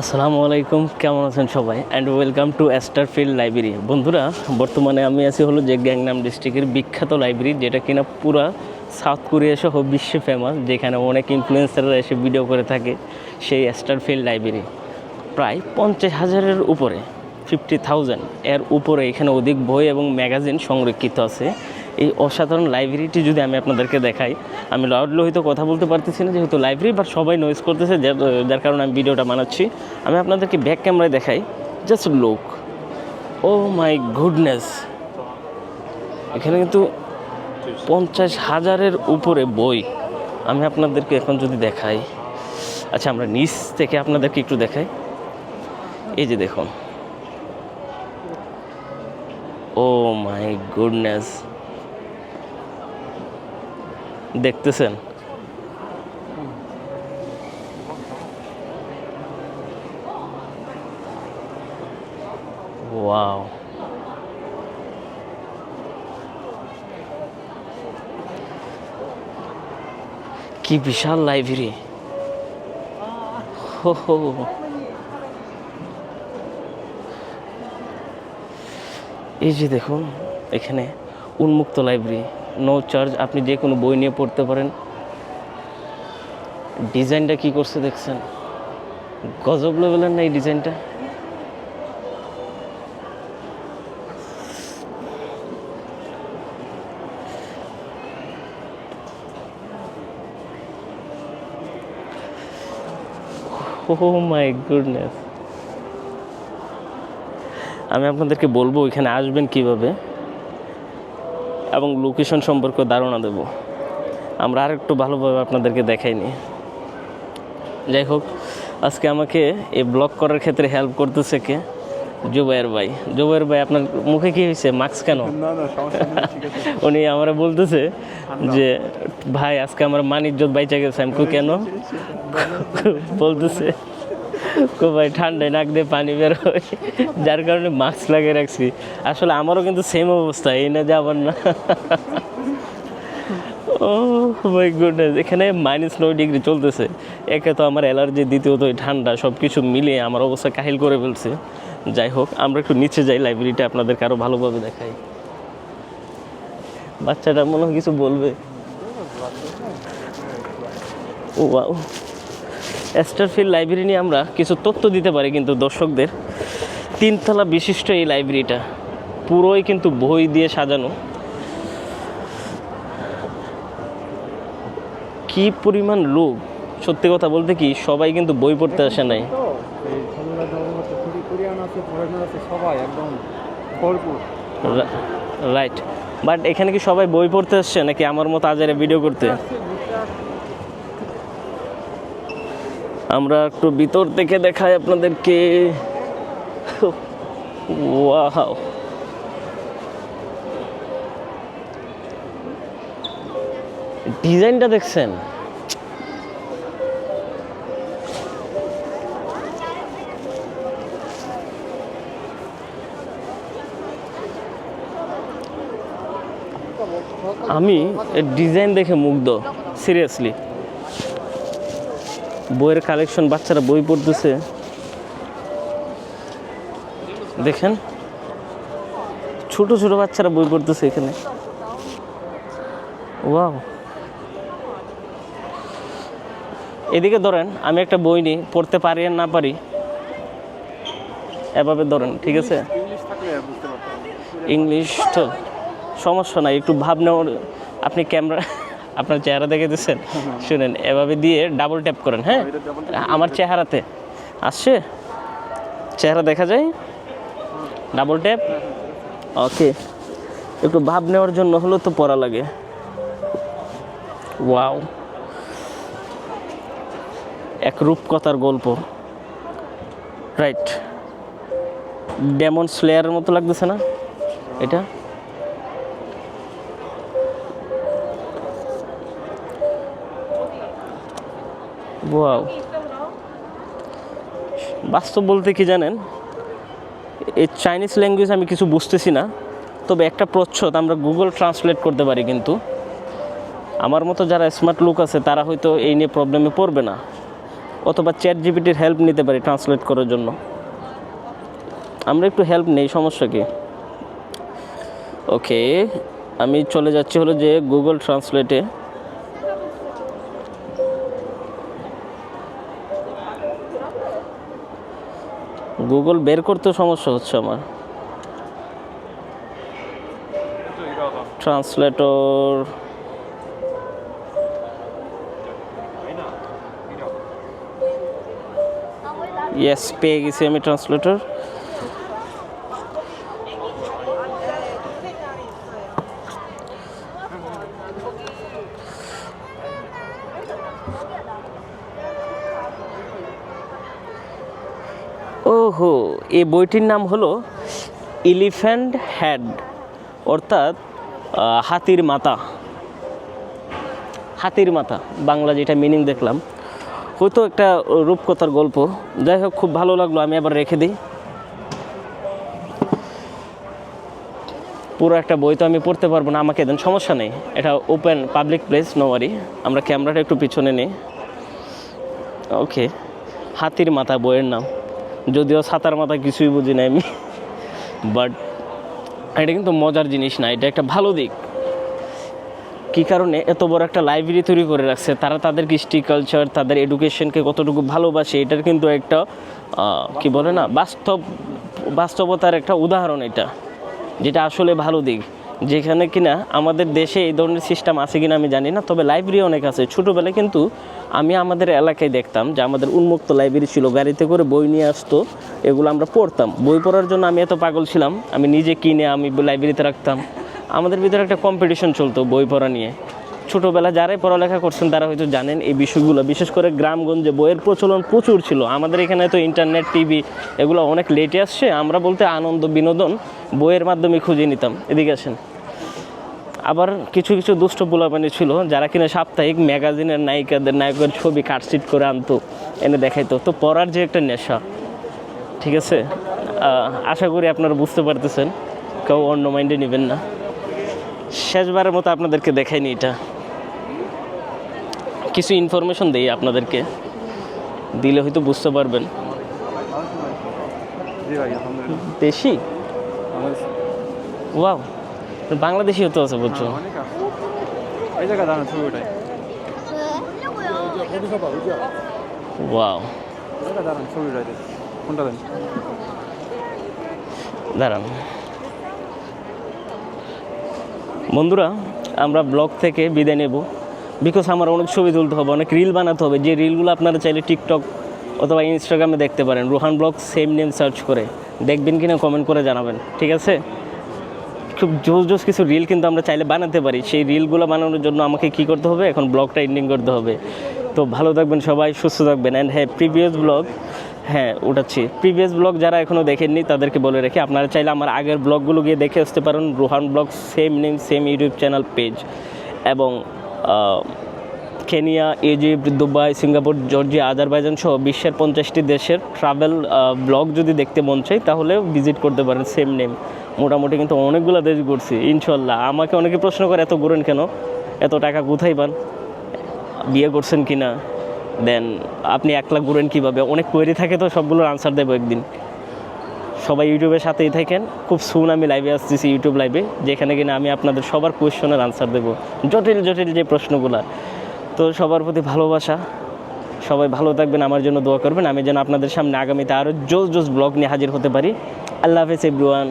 আসসালামু আলাইকুম, কেমন আছেন সবাই? And welcome to Asterfield library বন্ধুরা, বর্তমানে আমি আছি হলো যে গ্যাংনাম ডিস্ট্রিক্টের বিখ্যাত লাইব্রেরি যেটা কিনা পুরা সাউথ কোরিয়া সহ বিশ্বে ফেমাস যেখানে অনেক ইনফ্লুয়েন্সাররা এসে ভিডিও করে থাকে সেই অ্যাস্টারফিল্ড লাইব্রেরি প্রায় পঞ্চাশ হাজারের উপরে ফিফটি থাউজেন্ড এর উপরে এখানে অধিক বই এবং ম্যাগাজিন সংরক্ষিত আছে। এই অসাধারণ লাইব্রেরিটি যদি আমি আপনাদেরকে দেখাই, আমি লাউডলি হয়তো কথা বলতে পারতেছি না যেহেতু লাইব্রেরি বাট সবাই নয়েজ করতেছে, যার যার কারণে আমি ভিডিওটা বানাচ্ছি। আমি আপনাদেরকে ব্যাক ক্যামেরায় দেখাই জাস্ট লোক ও মাই গুডনেস এখানে কিন্তু পঞ্চাশ হাজারের উপরে বই আমি আপনাদেরকে এখন যদি দেখাই। আচ্ছা আমরা নিচ থেকে আপনাদেরকে একটু দেখাই। এই যে দেখুন। ও মাই গুডনেস দেখতেছেন? ওয়াও। কি বিশাল লাইব্রেরি এই যে দেখুন এখানে উন্মুক্ত লাইব্রেরি নো চার্জ আপনি যে কোনো বই নিয়ে পড়তে পারেন। ডিজাইনটা কি করছে দেখছেন? গজব লেভেলের না এই ডিজাইনটা? ও মাই গুডনেস আমি আপনাদেরকে বলব, এখানে আসবেন কীভাবে? এবং লোকেশন সম্পর্কে ধারণা দেব। আমরা আর একটু ভালোভাবে আপনাদেরকে দেখাইনি যাই হোক আজকে আমাকে এই ব্লগ করার ক্ষেত্রে হেল্প করতেছে কে? জুবাইর ভাই। জুবাইর ভাই আপনার মুখে কি হয়েছে? মাস্ক কেন? উনি আমরা বলতেছে যে ভাই আজকে আমার মান ইজ্জত বাইচা গেছে আমি কেন? বলতেছে। কো ভাই, ঠান্ডায় নাক দিয়ে পানি বের হয়। যার কারণে মাস্ক লাগিয়ে রাখছি। আসলে আমারও কিন্তু সেম অবস্থা, এই না যাবার না। ও মাই গুডনেস এখানে মাইনাস নয় ডিগ্রি চলতেছে। একে তো আমার অ্যালার্জি দ্বিতীয়ত ঠান্ডা সব কিছু মিলিয়ে আমার অবস্থা কাহিল করে ফেলছে। যাই হোক, আমরা একটু নিচে যাই লাইব্রেরিটা আপনাদেরকে আরও ভালোভাবে দেখাই। বাচ্চাটা মনে হয় কিছু বলবে। ও ওয়াও এস্টারফিল্ড লাইব্রেরি নিয়ে আমরা কিছু তথ্য দিতে পারি কিন্তু দর্শকদের। তিনতলা বিশিষ্ট এই লাইব্রেরিটা পুরোই কিন্তু বই দিয়ে সাজানো। কি পরিমাণ লোক সত্যি কথা বলতে কি, সবাই কিন্তু বই পড়তে আসে নাই। রাইট বাট এখানে কি সবাই বই পড়তে আসছে নাকি আমার মতো আজারে ভিডিও করতে? আমরা একটু ভিতর থেকে দেখাই আপনাদেরকে। ওয়াও। ডিজাইনটা দেখছেন? আমি ডিজাইন দেখে মুগ্ধ সিরিয়াসলি। বইয়ের কালেকশন বাচ্চারা বই পড়তেছে। দেখেন ছোট ছোট বাচ্চারা বই পড়তেছে এখানে। ওয়াও। এদিকে ধরেন আমি একটা বই নিই পড়তে পারি আর না পারি এভাবে ধরেন ঠিক আছে? ইংলিশ তো সমস্যা নাই একটু ভাব নেওয়ার আপনি ক্যামেরা আপনার চেহারা দেখে দিচ্ছেন শুনেন, এভাবে দিয়ে ডাবল ট্যাপ করেন হ্যাঁ? আমার চেহারাতে। আসছে? চেহারা দেখা যায়? Double tap okay. একটু ভাব নেওয়ার জন্য হলো তো পড়া লাগে। ওয়াও। এক রূপকথার গল্প। রাইট। ডেমন স্লেয়ারের মতো লাগতেছে না? এটা? ওয়াও বাস্তব বলতে কি জানেন? এই চাইনিজ ল্যাঙ্গুয়েজ আমি কিছু বুঝতেছি না, তবে একটা প্রচ্ছদ আমরা গুগল ট্রান্সলেট করতে পারি কিন্তু। আমার মতো যারা স্মার্ট লোক আছে, তারা হয়তো এই নিয়ে প্রবলেমে পড়বে না, অথবা চ্যাট জিপিটির হেল্প নিতে পারি ট্রান্সলেট করার জন্য। আমরা একটু হেল্প নেই, সমস্যা কি? ওকে আমি চলে যাচ্ছি হলো যে গুগল ট্রান্সলেটে গুগল বের করতে সমস্যা হচ্ছে আমার। ট্রান্সলেটর ইয়েস পেয়ে গেছি আমি ট্রান্সলেটর ওহো এই বইটির নাম হলো এলিফ্যান্ট হেড অর্থাৎ হাতির মাথা। হাতির মাথা, বাংলা যেটা মিনিং দেখলাম। হয়তো একটা রূপকথার গল্প। যাই হোক, খুব ভালো লাগল, আমি আবার রেখে দিই। পুরো একটা বই তো আমি পড়তে পারব না, আমাকে দেন, সমস্যা নেই। এটা ওপেন পাবলিক প্লেস নোয়ারি আমরা ক্যামেরাটা একটু পিছনে নিই। ওকে হাতির মাথা বইয়ের নাম। যদিও সাতার মাথা কিছুই বুঝি না আমি। বাট এটা কিন্তু মজার জিনিস না, এটা একটা ভালো দিক। কী কারণে? এত বড় একটা লাইব্রেরি তৈরি করে রাখছে, তারা তাদের কৃষ্টি কালচার তাদের এডুকেশনকে কতটুকু ভালোবাসে, এটার কিন্তু একটা কি বলে না, বাস্তব, বাস্তবতার একটা উদাহরণ এটা, যেটা আসলে ভালো দিক। যেখানে কিনা আমাদের দেশে এই ধরনের সিস্টেম আছে কিনা আমি জানি না, তবে লাইব্রেরি অনেক আছে। ছোটোবেলায় কিন্তু আমি আমাদের এলাকায় দেখতাম যে আমাদের উন্মুক্ত লাইব্রেরি ছিল, গাড়িতে করে বই নিয়ে আসতো, এগুলো আমরা পড়তাম। বই পড়ার জন্য আমি এত পাগল ছিলাম, আমি নিজে কিনে আমি লাইব্রেরিতে রাখতাম। আমাদের ভিতরে একটা কম্পিটিশন চলতো বই পড়া নিয়ে। ছোটোবেলা যারাই পড়ালেখা করছেন, তারা হয়তো জানেন এই বিষয়গুলো। বিশেষ করে গ্রামগঞ্জে বইয়ের প্রচলন প্রচুর ছিল। আমাদের এখানে তো ইন্টারনেট, টিভি এগুলো অনেক লেটে আসছে। আমরা বলতে আনন্দ, বিনোদন বইয়ের মাধ্যমে খুঁজে নিতাম। এদিকে আসেন। আবার কিছু কিছু দুষ্ট পোলাপানি ছিল, যারা কিনা সাপ্তাহিক ম্যাগাজিনের নায়িকাদের, নায়কের ছবি কাটসিট করে আনতো, এনে দেখাইতো। তো পড়ার যে একটা নেশা, ঠিক আছে? আশা করি আপনারা বুঝতে পারতেছেন। কেউ অন্য মাইন্ডে নেবেন না। শেষবারের মতো আপনাদেরকে দেখাইনি এটা। কিছু ইনফরমেশন দেই আপনাদেরকে। দিলে হয়তো বুঝতে পারবেন। দেশি? ওয়াও বাংলাদেশি হতে আছে বুঝছ দাঁড়ান ওয়াও। দাঁড়ান। বন্ধুরা আমরা ব্লগ থেকে বিদায় নেব। বিকজ আমার অনেক ছবি তুলতে হবে, অনেক রিল বানাতে হবে। যে রিলগুলো আপনারা চাইলে টিকটক অথবা ইনস্টাগ্রামে দেখতে পারেন। Rohan vlog same name search করে। দেখবেন কি না কমেন্ট করে জানাবেন। ঠিক আছে? খুব জোস জোস কিছু রিল কিন্তু আমরা চাইলে বানাতে পারি। সেই রিলগুলো বানানোর জন্য আমাকে কি করতে হবে? এখন ব্লগটা এন্ডিং করতে হবে। তো ভালো থাকবেন সবাই, সুস্থ থাকবেন। অ্যান্ড হ্যাঁ প্রিভিয়াস ব্লগ হ্যাঁ ওঠাচ্ছি প্রিভিয়াস ব্লগ যারা এখনও দেখেননি, তাদেরকে বলে রেখে, আপনারা চাইলে আমার আগের ব্লগগুলো গিয়ে দেখে আসতে পারেন। Rohan vlog same name same YouTube channel page এবং Kenya, Egypt, Dubai, Singapore, Georgia, Azerbaijan সহ বিশ্বের পঞ্চাশটি দেশের ট্রাভেল ব্লগ যদি দেখতে মন চাই তাহলে ভিজিট করতে পারেন সেম নেম মোটামুটি কিন্তু অনেকগুলো দেশ ঘুরছি ইনশাল্লাহ আমাকে অনেকে প্রশ্ন করে, এত ঘুরেন কেন? এত টাকা কোথায় পান? বিয়ে করছেন কি না দেন আপনি এক লাখ ঘুরেন কীভাবে? অনেক কোয়েরি থাকে তো, সবগুলোর আনসার দেবো একদিন। সবাই ইউটিউবের সাথেই থাকেন। খুব সুন আমি লাইভে আসতেছি ইউটিউব লাইভে যেখানে কিনা আমি আপনাদের সবার কোয়েশনের আনসার দেবো। জটিল জটিল যে প্রশ্নগুলো। তো সবার প্রতি ভালোবাসা। সবাই ভালো থাকবেন, আমার জন্য দোয়া করবেন। আমি যেন আপনাদের সামনে আগামীতে আরও জোস জোস ব্লগ নিয়ে হাজির হতে পারি। আল্লাহ হাফেজ এভরিওয়ান